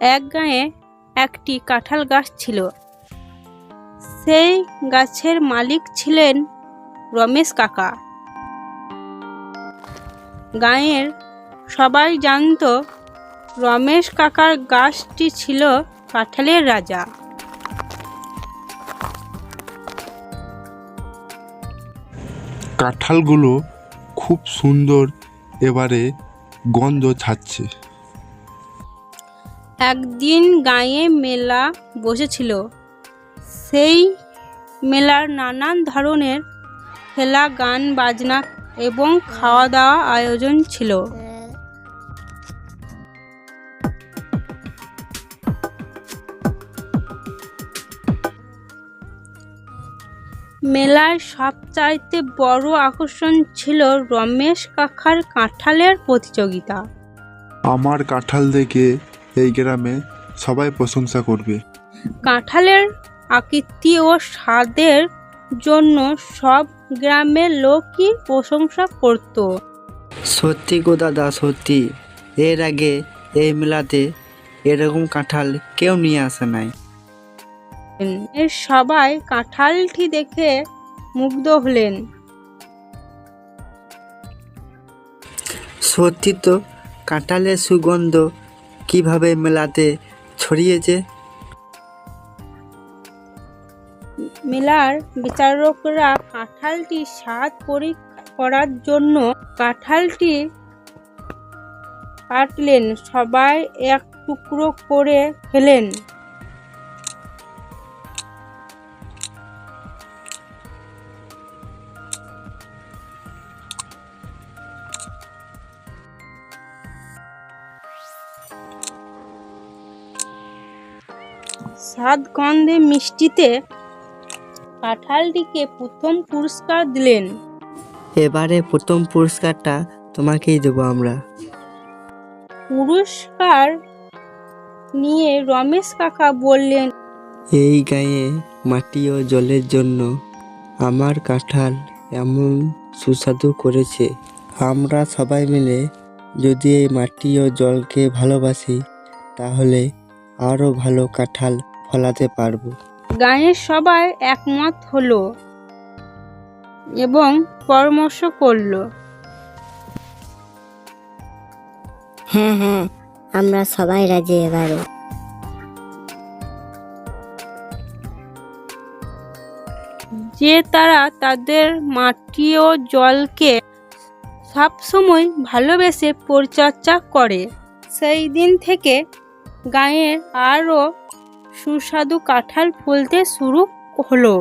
এক গায়ে একটি কাঁঠাল গাছ ছিল। সেই গাছের মালিক ছিলেন রমেশ কাকা। গাঁয়ের সবাই জানতো রমেশ কাকার গাছটি ছিল কাঁঠালের রাজা। কাঁঠালগুলো খুব সুন্দর, এবারে গন্ধ ছাড়ছে। একদিন গাঁয়ে মেলা বসেছিল। সেই মেলার নানান ধরনের খেলা, গান, বাজনা এবং খাওয়া দাওয়া আয়োজন ছিল। মেলার সবচাইতে বড় আকর্ষণ ছিল রমেশ কাকার কাঁঠালের প্রতিযোগিতা। আমার কাঁঠাল দেখে এই গ্রামে সবাই প্রশংসা করবে। কাঁঠালের আকৃতি ও স্বাদের জন্য সব গ্রামের লোকই প্রশংসা করত। সত্যি গো দাদা সত্যি। এর আগে এই মেলাতে এরকম কাঁঠাল কেউ নিয়ে আসে নাই। এর সবাই কাঁঠালটি দেখে মুগ্ধ হলেন। সত্যি তো কাঁঠালের সুগন্ধ কীভাবে মেলাতে ছড়িয়েছে? মেলার বিচারকরা কাঁঠালটি স্বাদ পরীক্ষা করার জন্য কাঁঠালটি কাটলেন। সবাই এক টুকরো করে খেলেন স্বাদ গন্ধে মিষ্টিতে কাঁঠালটিকে প্রথম পুরস্কার দিলেন। এবারে প্রথম পুরস্কারটা তোমাকেই দেবো আমরা। পুরস্কার নিয়ে রমেশ কাকা বললেন এই গায়ে মাটি ও জলের জন্য আমার কাঁঠাল এমন সুস্বাদু করেছে। আমরা সবাই মিলে যদি এই মাটি ও জলকে ভালোবাসি তাহলে আরও ভালো কাঁঠাল ফলাতে পারব। গাঁয়ের সবাই একমত হলো এবং পরামর্শ করল। হ্যাঁ হ্যাঁ আমরা সবাই রাজি এবারে। যে তারা তাদের মাটি ও জলকে সবসময় ভালোবেসে পরিচর্যা করে সেই দিন থেকে গাঁয়ের আরও সুস্বাদু কাঁঠাল ফুলতে শুরু হলো।